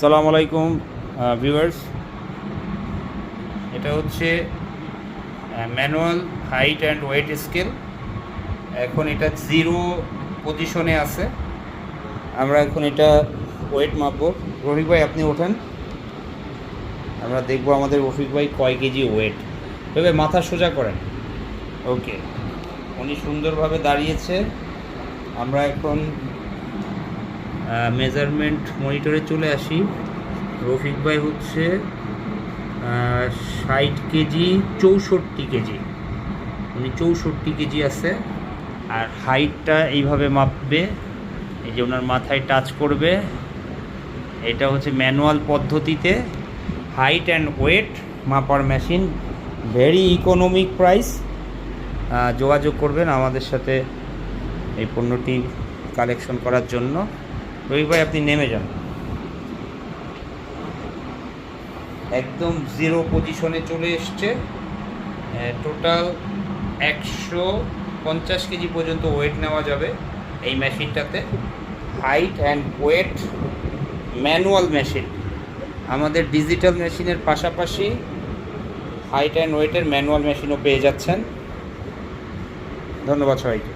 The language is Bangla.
সালাম আলাইকুম ভিউয়ার্স এটা হচ্ছে manual height and weight scale এখন এটা জিরো পজিশনে আছে। আমরা এখন এটা ওয়েট মাপবো। রফিক ভাই, আপনি ওঠেন। আমরা দেখব আমাদের রফিক ভাই কয় কেজি ওয়েট তবে মাথা সোজা করেন। ওকে উনি সুন্দরভাবে দাঁড়িয়েছে। আমরা এখন মেজারমেন্ট মনিটরে চলে আসি। রফিক ভাই হচ্ছে ষাট কেজি, চৌষট্টি কেজি। উনি চৌষট্টি কেজি আছে। আর হাইটটা এইভাবে মাপবে। এই যে ওনার মাথায় টাচ করবে। এটা হচ্ছে ম্যানুয়াল পদ্ধতিতে। হাইট অ্যান্ড ওয়েট মাপার মেশিন ভেরি ইকোনমিক প্রাইস যোগাযোগ করবেন আমাদের সাথে এই পণ্যটি কালেকশন করার জন্য। রবি ভাই, আপনি নেমে যান। একদম জিরো পজিশনে চলে এসছে। টোটাল একশো পঞ্চাশ কেজি পর্যন্ত ওয়েট নেওয়া যাবে এই মেশিনটাতে। Height and weight manual machine আমাদের ডিজিটাল মেশিনের পাশাপাশি হাইট অ্যান্ড ওয়েটের ম্যানুয়াল মেশিনও পেয়ে যাচ্ছেন। ধন্যবাদ সবাইকে।